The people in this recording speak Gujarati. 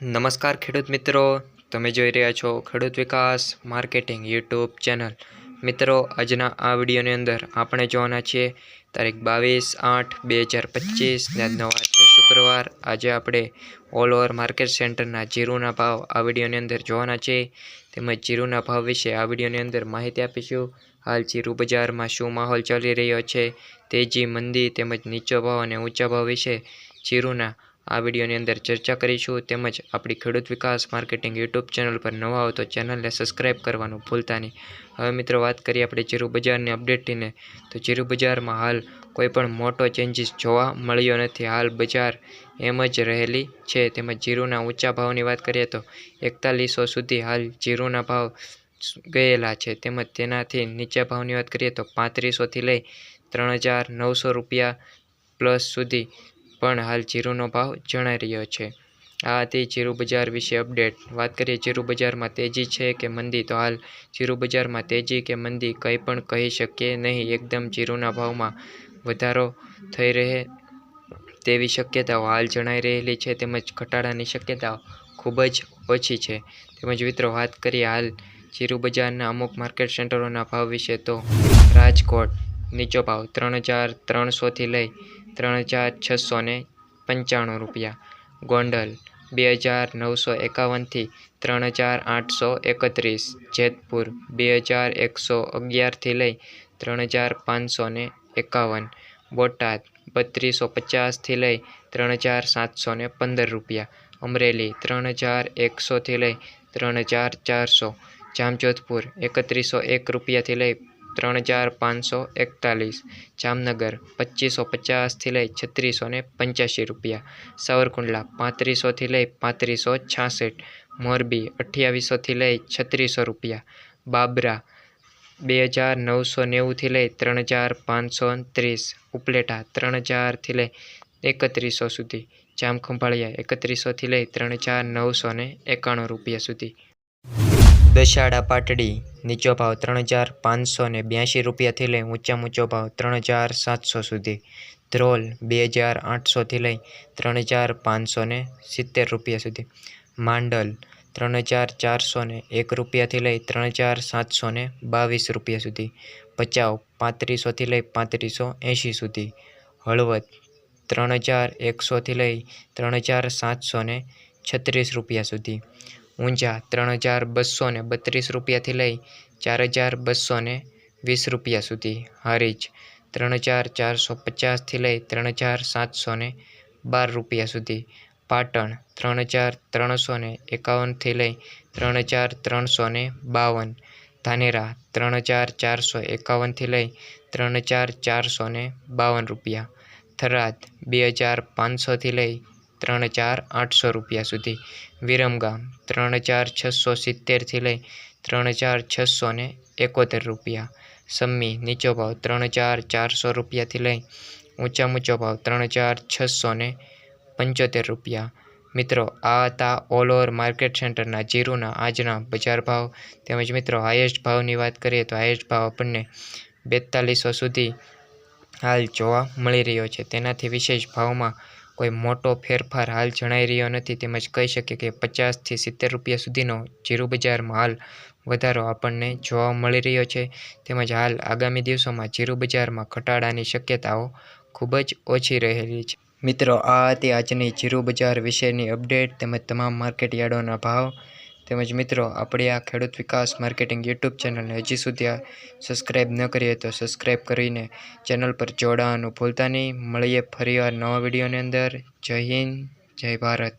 નમસ્કાર ખેડૂત મિત્રો. તમે જોઈ રહ્યા છો ખેડૂત વિકાસ માર્કેટિંગ યુટ્યુબ ચેનલ. મિત્રો, આજના આ વિડીયોની અંદર આપણે જોવાના છીએ તારીખ બાવીસ આઠ બે હજાર પચીસ ને વાર છે શુક્રવાર. આજે આપણે ઓલ ઓવર માર્કેટ સેન્ટરના જીરુના ભાવ આ વિડીયોની અંદર જોવાના છે તેમજ જીરુના ભાવ વિશે આ વિડીયોની અંદર માહિતી આપીશું. હાલ જીરુ બજારમાં શું માહોલ ચાલી રહ્યો છે? તેજી, મંદી તેમજ નીચો ભાવ અને ઊંચા ભાવ વિશે જીરુના આ વિડીયોની અંદર ચર્ચા કરીશું તેમજ આપણી ખેડૂત વિકાસ માર્કેટિંગ યુટ્યુબ ચેનલ પર નવા હો તો ચેનલને સબસ્ક્રાઈબ કરવાનું ભૂલતા નહીં. હવે મિત્રો વાત કરીએ આપણે જીરુ બજારની અપડેટની તો જીરુ બજારમાં હાલ કોઈ પણ મોટો ચેન્જીસ જોવા મળ્યો નથી. હાલ બજાર એમ જ રહેલી છે. તેમજ જીરુના ઊંચા ભાવની વાત કરીએ તો એકતાલીસો સુધી હાલ જીરુના ભાવ ગયેલા છે. તેમજ તેનાથી નીચા ભાવની વાત કરીએ તો પાંત્રીસોથી લઈ ત્રણ હજાર નવસો રૂપિયા પ્લસ સુધી પણ હાલ જીરુનો ભાવ જણાઈ રહ્યો છે. આ હતી જીરુ બજાર વિશે અપડેટ. વાત કરીએ જીરુ બજારમાં તેજી છે કે મંદી, તો હાલ જીરુ બજારમાં તેજી કે મંદી કંઈ પણ કહી શકીએ નહીં. એકદમ જીરુના ભાવમાં વધારો થઈ રહે તેવી શક્યતાઓ હાલ જણાઈ રહેલી છે. તેમજ ઘટાડાની શક્યતાઓ ખૂબ જ ઓછી છે. તેમજ મિત્રો, વાત કરીએ હાલ જીરુ બજારના અમુક માર્કેટ સેન્ટરોના ભાવ વિશે તો રાજકોટ, નીચો ભાવ ત્રણ હજાર ત્રણસોથી લઈ ત્રણ હજાર છસો ને પંચાણું રૂપિયા. ગોંડલ, બે હજાર નવસો એકાવનથી ત્રણ હજાર આઠસો એકત્રીસ. જેતપુર, બે હજાર એકસો અગિયારથી લઈ ત્રણ હજાર પાંચસો ને એકાવન. બોટાદ, બત્રીસો પચાસથી લઈ ત્રણ હજાર સાતસો ને પંદર રૂપિયા. અમરેલી, ત્રણ હજાર એકસોથી લઈ ત્રણ હજાર ચારસો. જામજોધપુર, એકત્રીસો એક રૂપિયાથી લઈ ત્રણ હજાર પાંચસો એકતાલીસ. જામનગર પચીસો પચાસથી લઈ છત્રીસો ને પંચ્યાસી રૂપિયા. સાવરકુંડલા પાંત્રીસોથી લઈ પાંત્રીસો છાસઠ મોરબી અઠ્યાવીસોથી લઈ છત્રીસો રૂપિયા. બાબરા બે હજાર નવસો નેવુંથી લઈ ત્રણ હજાર પાંચસો ત્રીસ. ઉપલેટા ત્રણ હજારથી લઈ એકત્રીસો સુધી. જામખંભાળિયા એકત્રીસોથી લઈ ત્રણ હજાર નવસો ને એકાણું રૂપિયા સુધી. દશાડા પાટડી, નીચો ભાવ ત્રણ હજાર પાંચસો ને બ્યાસી રૂપિયાથી લઈ ઊંચા ઊંચો ભાવ ત્રણ હજાર સાતસો સુધી. ધ્રોલ બે હજાર આઠસોથી લઈ ત્રણ હજાર પાંચસો ને સિત્તેર રૂપિયા સુધી. માંડલ ત્રણ હજાર ચારસો ને એક રૂપિયાથી લઈ ત્રણ હજાર સાતસો ને બાવીસ રૂપિયા સુધી. ભચાઉ પાંત્રીસોથી લઈ પાંત્રીસો એંશી સુધી. હળવદ ત્રણ હજાર એકસોથી લઈ ત્રણ હજાર સાતસો ને છત્રીસ રૂપિયા સુધી. ઊંઝા ત્રણ હજાર બસો ને બત્રીસ રૂપિયાથી લઈ ચાર હજાર બસો ને વીસ રૂપિયા સુધી. હારીજ, ત્રણ હજાર ચારસો પચાસથી લઈ ત્રણ હજાર સાતસો ને બાર રૂપિયા સુધી. પાટણ, ત્રણ હજાર ત્રણસો ને એકાવનથી લઈ ત્રણ હજાર ત્રણસો ને બાવન. ધાનેરા, ત્રણ હજાર ચારસો એકાવનથી લઈ ત્રણ હજાર ચારસો ને બાવન રૂપિયા. થરાદ, બે હજાર પાંચસોથી લઈ ત્રણ હજાર આઠસો રૂપિયા સુધી. વિરમગામ ત્રણ હજાર છસો સિત્તેરથી લઈ ત્રણ હજાર છસો ને એકોતેર રૂપિયા. સમ્મી નીચો ભાવ ત્રણ હજાર ચારસો રૂપિયાથી લઈ ઊંચા ઊંચો ભાવ ત્રણ હજાર છસો ને પંચોતેર રૂપિયા. મિત્રો, આ હતા ઓલ ઓવર માર્કેટ સેન્ટરના જીરુના આજના બજાર ભાવ. તેમજ મિત્રો હાઈએસ્ટ ભાવની વાત કરીએ તો હાઈએસ્ટ ભાવ આપણને બેતાલીસો સુધી હાલ જોવા મળી રહ્યો છે. તેનાથી વિશેષ ભાવમાં કોઈ મોટો ફેરફાર હાલ જણાઈ રહ્યો નથી. તેમજ કહી શકીએ કે પચાસથી સિત્તેર રૂપિયા સુધીનો જીરુ બજારમાં હાલ વધારો આપણને જોવા મળી રહ્યો છે. તેમજ હાલ આગામી દિવસોમાં જીરુ બજારમાં ઘટાડાની શક્યતાઓ ખૂબ જ ઓછી રહેલી છે. મિત્રો, આ હતી આજની જીરુ બજાર વિશેની અપડેટ તેમજ તમામ માર્કેટ યાર્ડોના ભાવ. તેમજ મિત્રો, આપણી આ ખેડૂત વિકાસ માર્કેટિંગ યુટ્યુબ ચેનલને હજી સુધી સબસ્ક્રાઈબ ન કરીએ તો સબસ્ક્રાઈબ કરીને ચેનલ પર જોડાવાનું ભૂલતા નહીં. મળીએ ફરીવાર નવા વિડીયોની અંદર. જય હિન્દ, જય ભારત.